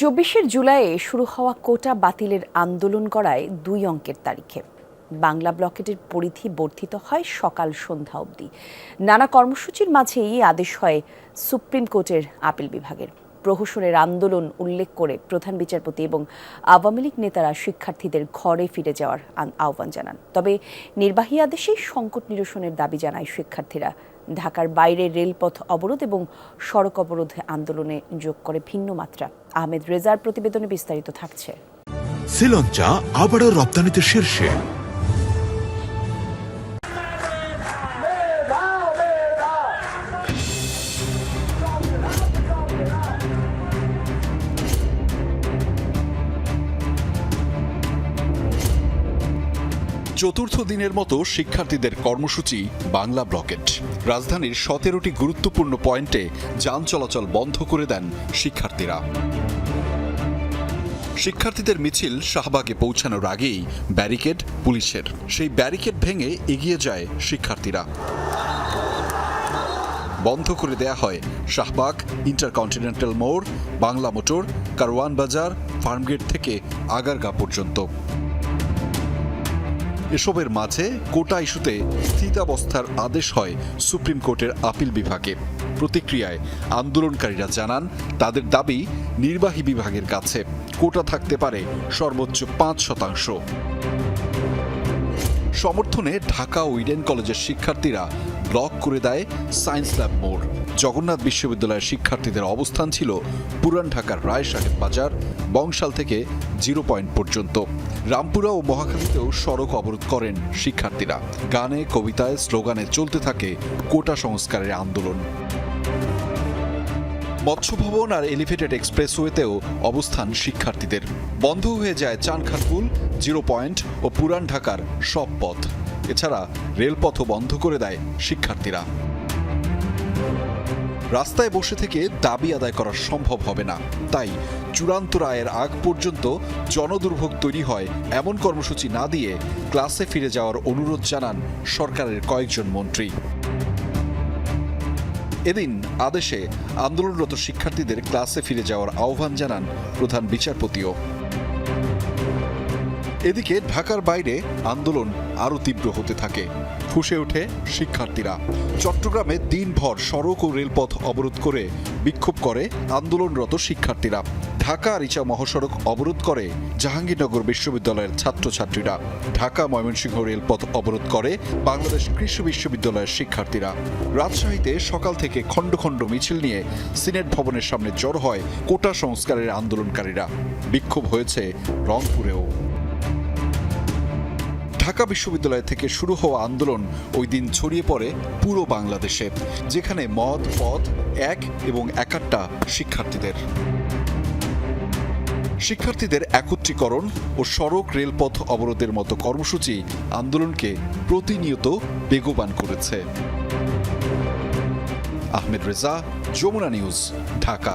চব্বিশের জুলাইয়ে শুরু হওয়া কোটা বাতিলের আন্দোলন করায় দুই অঙ্কের তারিখে। বাংলা ব্লকেটের পরিধি বর্ধিত হয় সকাল সন্ধ্যা অবধি। নানা কর্মসূচির মাঝেই আদেশ হয় সুপ্রিম কোর্টের আপিল বিভাগের। প্রহসনের আন্দোলন উল্লেখ করে প্রধান বিচারপতি এবং আওয়ামী লীগ নেতারা শিক্ষার্থীদের ঘরে ফিরে যাওয়ার আহ্বান জানান। তবে নির্বাহী আদেশেই সংকট নিরসনের দাবি জানায় শিক্ষার্থীরা। ঢাকার বাইরে রেলপথ অবরোধ এবং সড়ক অবরোধ আন্দোলনে যোগ করে ভিন্ন মাত্রা। আহমেদ রেজার প্রতিবেদনে বিস্তারিত থাকছে। শ্রীলঞ্চা আবারও রপ্তানিতে শীর্ষে। চতুর্থ দিনের মতো শিক্ষার্থীদের কর্মসূচি বাংলা ব্লকেট। রাজধানীর সতেরোটি গুরুত্বপূর্ণ পয়েন্টে যান চলাচল বন্ধ করে দেন শিক্ষার্থীরা। শিক্ষার্থীদের মিছিল শাহবাগে পৌঁছানোর আগেই ব্যারিকেড পুলিশের। সেই ব্যারিকেড ভেঙে এগিয়ে যায় শিক্ষার্থীরা। বন্ধ করে দেয়া হয় শাহবাগ, ইন্টারকন্টিনেন্টাল মোড়, বাংলা মোটর, কারওয়ান বাজার, ফার্মগেট থেকে আগারগা পর্যন্ত। এসবের মাঝে কোটা ইস্যুতে স্থিতাবস্থার আদেশ হয় সুপ্রিম কোর্টের আপিল বিভাগে। প্রতিক্রিয়ায় আন্দোলনকারীরা জানান, তাদের দাবি নির্বাহী বিভাগের কাছে। কোটা থাকতে পারে সর্বোচ্চ পাঁচ শতাংশ। সমর্থনে ঢাকা উইডেন কলেজের শিক্ষার্থীরা ব্লক করে দেয় সায়েন্স ল্যাব মোড়। জগন্নাথ বিশ্ববিদ্যালয়ের শিক্ষার্থীদের অবস্থান ছিল পুরান ঢাকার রায় সাহেব বাজার বংশাল থেকে জিরো পয়েন্ট পর্যন্ত। রামপুরা ও মহাখালীতেও সড়ক অবরোধ করেন শিক্ষার্থীরা। গানে, কবিতায়, স্লোগানে চলতে থাকে কোটা সংস্কারের আন্দোলন। মৎস্য ভবন আর এলিভেটেড এক্সপ্রেসওয়েতেও অবস্থান শিক্ষার্থীদের। বন্ধ হয়ে যায় চানখারপুল জিরো পয়েন্ট ও পুরান ঢাকার সব পথ। এছাড়া রেলপথও বন্ধ করে দেয় শিক্ষার্থীরা। রাস্তায় বসে থেকে দাবি আদায় করা সম্ভব হবে না। তাই চূড়ান্ত রায়ের আগ পর্যন্ত জনদুর্ভোগ তৈরি হয় এমন কর্মসূচি না দিয়ে ক্লাসে ফিরে যাওয়ার অনুরোধ জানান সরকারের কয়েকজন মন্ত্রী। এদিন আদেশে আন্দোলনরত শিক্ষার্থীদের ক্লাসে ফিরে যাওয়ার আহ্বান জানান প্রধান বিচারপতিও। এদিকে ঢাকার বাইরে আন্দোলন আরও তীব্র হতে থাকে। ফুসে ওঠে শিক্ষার্থীরা। চট্টগ্রামে দিনভর সড়ক ও রেলপথ অবরোধ করে বিক্ষোভ করে আন্দোলনরত শিক্ষার্থীরা। ঢাকা আরিচা মহাসড়ক অবরোধ করে জাহাঙ্গীরনগর বিশ্ববিদ্যালয়ের ছাত্রছাত্রীরা। ঢাকা ময়মনসিংহ রেলপথ অবরোধ করে বাংলাদেশ কৃষি বিশ্ববিদ্যালয়ের শিক্ষার্থীরা। রাজশাহীতে সকাল থেকে খণ্ড খণ্ড মিছিল নিয়ে সিনেট ভবনের সামনে জড় হয় কোটা সংস্কারের আন্দোলনকারীরা। বিক্ষোভ হয়েছে রংপুরেও। ঢাকা বিশ্ববিদ্যালয় থেকে শুরু হওয়া আন্দোলন ওই দিন ছড়িয়ে পড়ে পুরো বাংলাদেশে, যেখানে মদ, পথ, এক এবং একাট্টা শিক্ষার্থীদের। শিক্ষার্থীদের একত্রীকরণ ও সড়ক রেলপথ অবরোধের মতো কর্মসূচি আন্দোলনকে প্রতিনিয়ত বেগবান করেছে। আহমেদ রেজা, যমুনা নিউজ, ঢাকা।